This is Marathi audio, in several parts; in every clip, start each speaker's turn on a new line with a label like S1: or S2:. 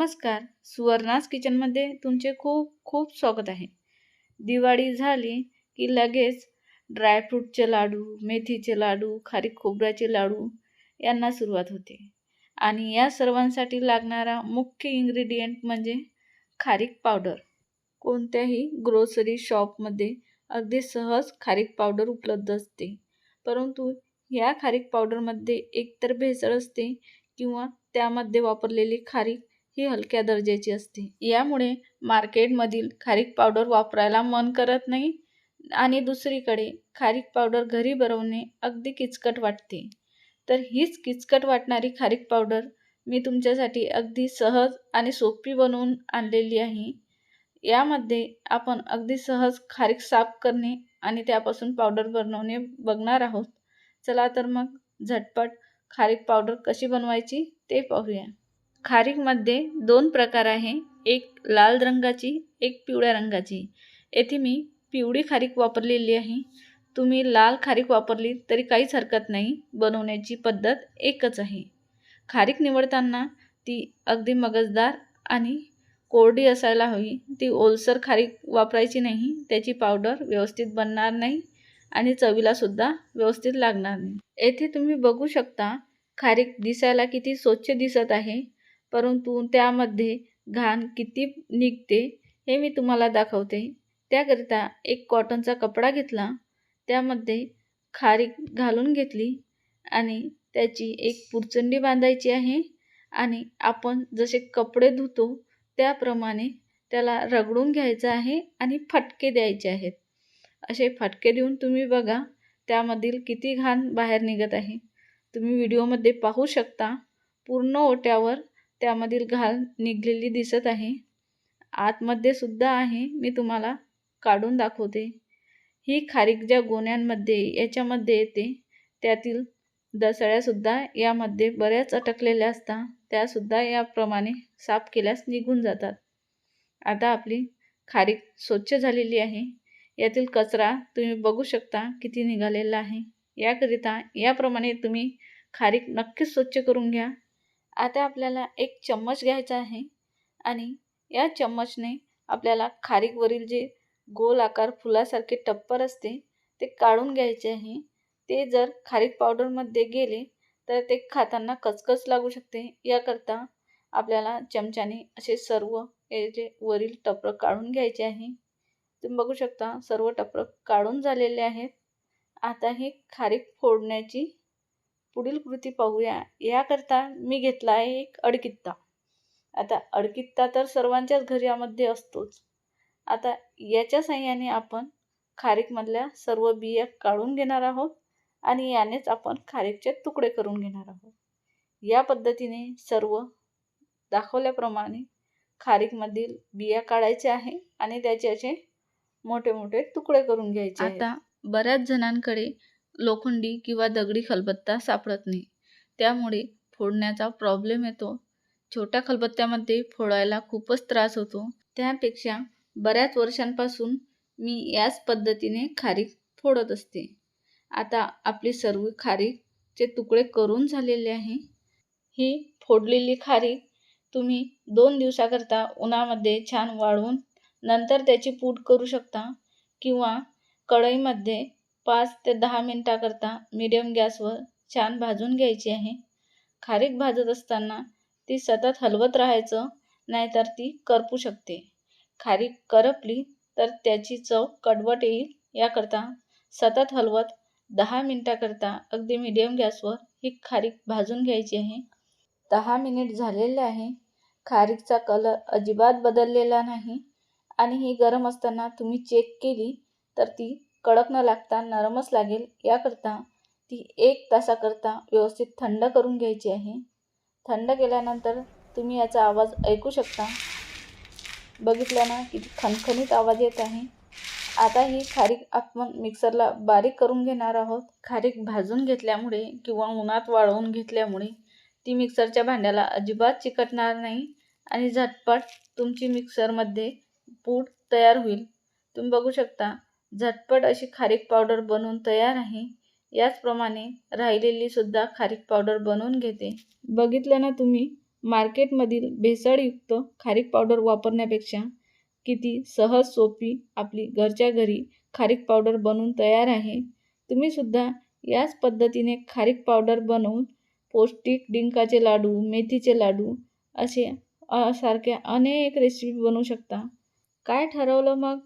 S1: नमस्कार. सुवर्णास किचनमध्ये तुमचे खूप खूप स्वागत आहे. दिवाळी झाली की लगेच ड्रायफ्रूटचे लाडू मेथीचे लाडू खारीक खोबऱ्याचे लाडू यांना सुरुवात होते. आणि या सर्वांसाठी लागणारा मुख्य इंग्रेडियंट म्हणजे खारीक पावडर कोणत्याही ग्रोसरी शॉपमध्ये अगदी सहज खारीक पावडर उपलब्ध असते. परंतु ह्या खारीक पावडरमध्ये एकतर भेसळ असते किंवा त्यामध्ये वापरलेली खारीक ही हलक्या दर्जाची असते. यामुळे मार्केटमधील खारीक पावडर वापरायला मन करत नाही आणि दुसरीकडे खारीक पावडर घरी बनवणे अगदी किचकट वाटते. तर हीच किचकट वाटणारी खारीक पावडर मी तुमच्यासाठी अगदी सहज आणि सोपी बनवून आणलेली आहे. यामध्ये आपण अगदी सहज खारीक साफ करणे आणि त्यापासून पावडर बनवणे बघणार आहोत. चला तर मग झटपट खारीक पावडर कशी बनवायची ते पाहूया. खारीकमध्ये दोन प्रकार आहे. एक लाल रंगाची एक पिवळ्या रंगाची. येथे मी पिवळी खारीक वापरलेली आहे. तुम्ही लाल खारीक वापरली तरी काहीच हरकत नाही. बनवण्याची पद्धत एकच आहे. खारीक निवडताना ती अगदी मगजदार आणि कोरडी असायला हवी. ती ओलसर खारीक वापरायची नाही. त्याची पावडर व्यवस्थित बनणार नाही आणि चवीलासुद्धा व्यवस्थित लागणार नाही. येथे तुम्ही बघू शकता खारीक दिसायला किती स्वच्छ दिसत आहे. परंतु त्यामध्ये घाण किती निघते हे मी तुम्हाला दाखवते. त्याकरिता एक कॉटनचा कपडा घेतला. त्यामध्ये खारीक घालून घेतली आणि त्याची एक पुरचंडी बांधायची आहे आणि आपण जसे कपडे धुतो त्याप्रमाणे त्याला रगडून घ्यायचं आहे आणि फटके द्यायचे आहेत. असे फटके देऊन तुम्ही बघा त्यामधील किती घाण बाहेर निघत आहे. तुम्ही व्हिडिओमध्ये पाहू शकता पूर्ण ओट्यावर त्यामधील घाल निघलेली दिसत आहे. आतमध्ये सुद्धा आहे. मी तुम्हाला काढून दाखवते. ही खारीक ज्या गोण्यांमध्ये याच्यामध्ये येते. त्यातील दसळ्यासुद्धा यामध्ये बऱ्याच अटकलेल्या असतात त्यासुद्धा याप्रमाणे साफ केल्यास निघून जातात. आता आपली खारीक स्वच्छ झालेली आहे. यातील कचरा तुम्ही बघू शकता किती निघालेला आहे. याकरिता याप्रमाणे तुम्ही खारीक नक्कीच स्वच्छ करून घ्या. आता आपल्याला एक चम्मच घ्यायचा आहे आणि या चम्मचने आपल्याला खारीकवरील जे गोल आकार फुलासारखे टप्पर असते ते काढून घ्यायचे आहे. ते जर खारीक पावडरमध्ये गेले तर ते खाताना कचकच लागू शकते याकरता आपल्याला चमच्याने असे सर्व याचे वरील टप्पर काढून घ्यायचे आहे. तुम्ही बघू शकता सर्व टप्पर काढून झालेले आहेत. आता ही खारीक फोडण्याची पुढील कृती पाहूया. याकरता मी घेतला आहे एक अडकित्ता. आता अडकित्ता तर सर्वांच्याच घरामध्ये असतोच. आता याच्या साह्याने आपण खारीकमधल्या सर्व बिया काढून घेणार आहोत आणि यानेच आपण खारीकचे तुकडे करून घेणार आहोत. या पद्धतीने सर्व दाखवल्याप्रमाणे खारीकमधील बिया काढायचे आहे आणि त्याचे असे मोठे मोठे तुकडे करून घ्यायचे आता बऱ्याच जणांकडे लोखंडी किंवा दगडी खलबत्ता सापडत नाही. त्यामुळे फोडण्याचा प्रॉब्लेम येतो. छोट्या खलबत्त्यामध्ये फोडायला खूपच त्रास होतो. त्यापेक्षा बऱ्याच वर्षांपासून मी याच पद्धतीने खारीक फोडत असते. आता आपली सर्व खारीकचे तुकडे करून झालेले आहे. ही फोडलेली खारीक तुम्ही दोन दिवसाकरता उन्हामध्ये छान वाळवून नंतर त्याची पूड करू शकता किंवा कढईमध्ये पाच ते दहा मिनटाकरता मिडियम गॅसवर छान भाजून घ्यायची आहे. खारीक भाजत असताना ती सतत हलवत राहायचं नाहीतर ती करपू शकते. खारीक करपली तर त्याची चव कडवट येईल. याकरता सतत हलवत दहा मिनटाकरता अगदी मिडियम गॅसवर ही खारीक भाजून घ्यायची आहे. दहा मिनिट झालेले आहे. खारीकचा कलर अजिबात बदललेला नाही. आणि ही गरम असताना तुम्ही चेक केली तर ती कडक न लागता नरमच लागेल याकरता ती एक तासाकरता व्यवस्थित थंड करून घ्यायची आहे. थंड केल्यानंतर तुम्ही याचा आवाज ऐकू शकता. बघितलं ना किती खणखणीत आवाज येत आहे. आता ही खारीक आपण मिक्सरला बारीक करून घेणार आहोत. खारीक भाजून घेतल्यामुळे किंवा उन्हात वाळवून घेतल्यामुळे ती मिक्सरच्या भांड्याला अजिबात चिकटणार नाही आणि झटपट तुमची मिक्सरमध्ये पूड तयार होईल. तुम्ही बघू शकता झटपट अशी खारीक पावडर बनवून तयार आहे. याचप्रमाणे राहिलेली सुद्धा खारीक पावडर बनवून घेते. बघितलं ना तुम्ही? मार्केटमधील भेसळयुक्त खारीक पावडर वापरण्यापेक्षा किती सहज सोपी आपली घरच्या घरी खारीक पावडर बनवून तयार आहे. तुम्हीसुद्धा याच पद्धतीने खारीक पावडर बनवून पौष्टिक डिंकाचे लाडू मेथीचे लाडू असे सारख्या अनेक रेसिपी बनवू शकता. काय ठरवलं मग?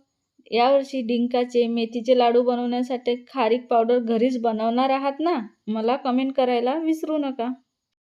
S1: यावर्षी डिंकाचे मेथीचे लाडू बनवण्यासाठी खारीक पावडर घरीच बनवणार आहात ना? मला कमेंट करायला विसरू नका.